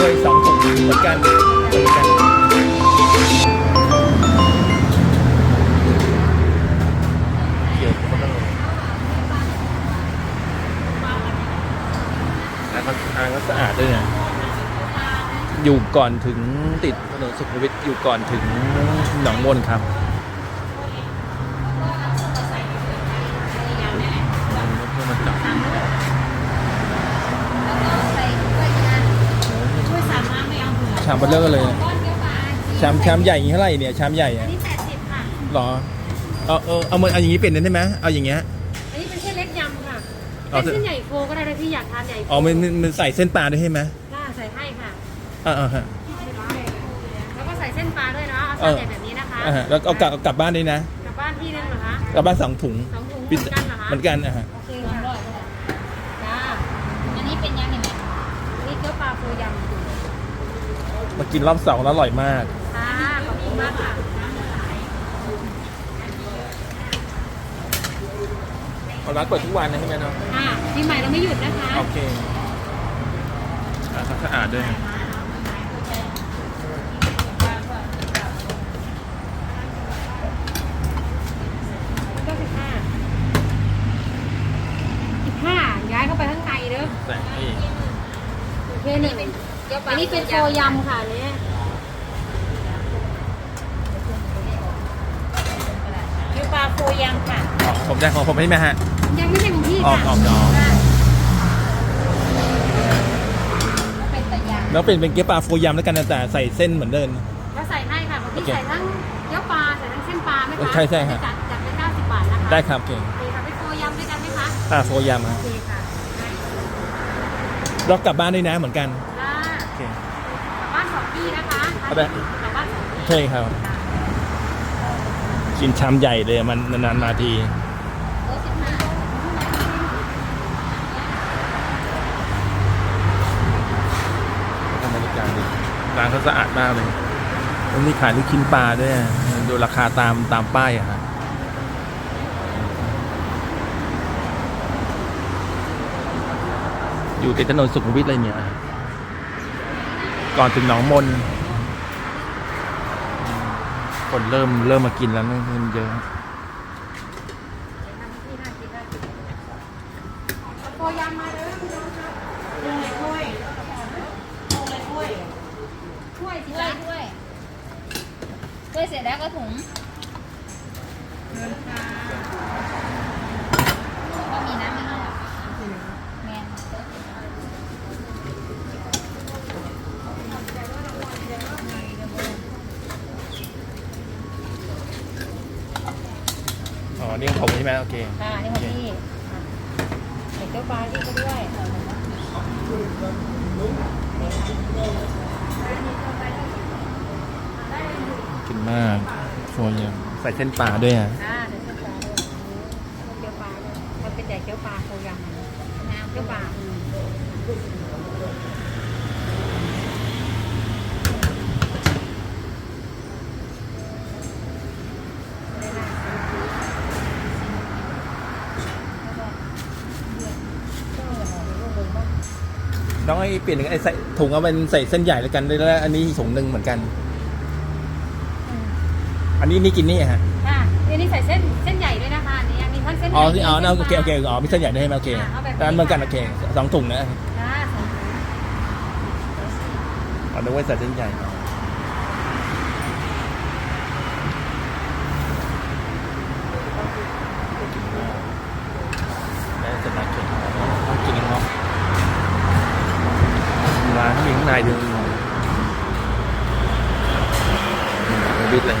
ด้วยสองถุงเหมือนกันเหมือนกันเดี๋ยวคนละอ่างก็อ่างก็สะอาดด้วยนะอยู่ก่อนถึงติดถนนสุขุมวิทอยู่ก่อนถึงหนองมนครับ เพื่อมาจับ ช่วยสามน้ำไม่เอาเผื่อชามเบลเลอร์เลยชามชามใหญ่อย่างนี้เท่าไหร่เนี่ยชามใหญ่อัอะนนี้แปดสิบค่ะ หรอเอาเออเอามันเอาอย่างนี้เป็นได้ไหมเอาอย่างเงี้ย อันนี้เป็นเส้นเล็กยำค่ะเอาเป็นเถอะ เส้นใหญ่โฟก็ได้นะพี่อยากทานใหญ่โฟอ๋อมันมันมันใส่เส้นปลาด้วยใช่ไหมได้ใส่ให้ค่ะ อ่าอ่าฮะ แล้วก็ใส่เส้นปลาด้วยเนาะเอาเอเส้นอ ใหญ่แบบนี้นะคะอ่าฮะแล้วเอากลับเอากลับบ้านด้วยนะกลับบ้านที่นึงเหรอคะกลับบ้านสองถุงสองถุงเหมือนกันเหรอคะเหมือนกันอะฮะโอเคค่ะจ้าอันนี้เป็นยังไงเนี่ยอันนี่เกี๊ยวปลาโฟยำ มากินรอบสองแล้วอร่อยมาก ค่ะขอบคุณมากค่ะเอาร้านเปิดทุกวันนะใช่ไหมเนาะค่ะปีใหม่เราไม่หยุดนะคะโอเคอ่าเขาสะอาดด้วยก็สิบห้าสิบห้าย้ายเข้าไปข้างในเด้อแต่ไอ้โอเคหนึ่งเกี๊ยวปลา อันนี้เป็นโฟยำค่ะเนี่ยเกี๊ยวปลาโฟยำค่ะ อ๋อผมได้ของผมใช่ไหมฮะ ยังไม่ใช่ของพี่ออกค่ะออกออกค่ะเป็นตะยางแล้วเป็นเป็นเกี๊ยวปลาโฟยำแล้วกันนะแต่ใส่เส้นเหมือนเดิมก็ใส่ให้ค่ะของพี่โอเคใส่ทั้งเกี๊ยวปลาใส่ทั้งเส้นปลาไหมคะใช่ใช่ครับจัดจัดไปเก้าสิบบาทนะคะได้ครับโอเคโอเคค่ะเป็นโฟยำด้วยกันไหมคะปลาโฟยำครับโอเคค่ะเรากลับบ้านด้วยนะเหมือนกัน ได้ โอเค กลับบ้านสองที่ นะคะเอาได้กลับบ้านสองที่ใช่ครับ กินชามใหญ่เลยมันนานๆมาทีโต๊ะสิบห้าทำบรรยากาศดีร้านเขาสะอาดมากเลยแล้วมีขายลูกชิ้นปลาด้วยดูราคาตามตามป้ายอะฮะอยู่ติดถนนสุขุมวิทเลยเนี่ย ก่อนถึงหนองมน คนเริ่มเริ่มมากินแล้วนะเริ่มเยอะโฟยำมาเลยพี่น้องครับถ้วยถ้วยถ้วยถ้วยถ้วยคะถ้วยถ้วยเสร็จแล้วก็ถุงก็มีน้ำให้ด้วยแมน อ๋อ นี่ของผมใช่ไหมโอเค ค่ะนี่ของพี่ใส่เกี๊ยวปลาที่ก็ด้วยกินมากโฟยำใส่เส้นปลาด้วยอะอ่าเดี๋ยวเส้นปลาด้วยเกี๊ยวปลาด้วยมันเป็นแต่เกี๊ยวปลาโฟยำน้ำเกี๊ยวปลาอืม น้องไอ้เปลี่ยนไอ้ใส่ถุงเอาเป็นใส่เส้นใหญ่แล้วกันแล้วอันนี้ถุงหนึ่งเหมือนกัน อันนี้นี่กินนี่ฮะค่ะอันนี้ใส่เส้นเส้นใหญ่ด้วยนะคะอันนี้มีทั้งเส้นอ๋อใหญ่อ๋อส้นโอเคโอเคปลาอ๋อมีเส้นใหญ่ด้วยใช่ไหมโอเคอ่าเอาแบบนี้ร้านเหมือนกันโอเคสองถุงนะจ้าสองถุงอ๋อนึกว่าใส่เส้นใหญ่ได้เสร็จแล้วเก่งต้องกินเนาะ ร้ามีข้างในดูวิทย์เลย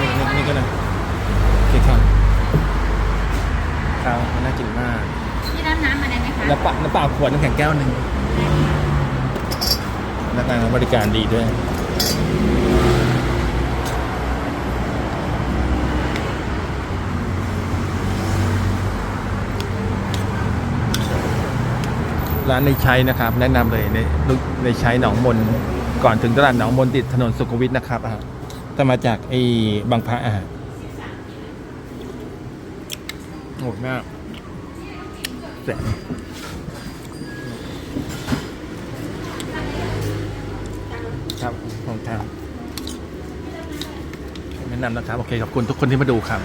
นี่นี่นี่ก็เลยโอเคครับข้าวมันน่ากินมากพี่รับน้ำมาได้ไหมคะน้ำเปล่าน้ำปลาขวดน้ำแข็งแก้วหนึ่งพนักงานบริการดีด้วย ร้านในใช้นะครับ แนะนำเลยในในใช้หนองมนก่อนถึงตลาดหนองมนติดถนนสุขวิทนะครับอะจะมาจากไอ้บางพระอะโหดมาแสบครับของทางแนะนำนะครับ โอเคขอบคุณทุกคนที่มาดูครับ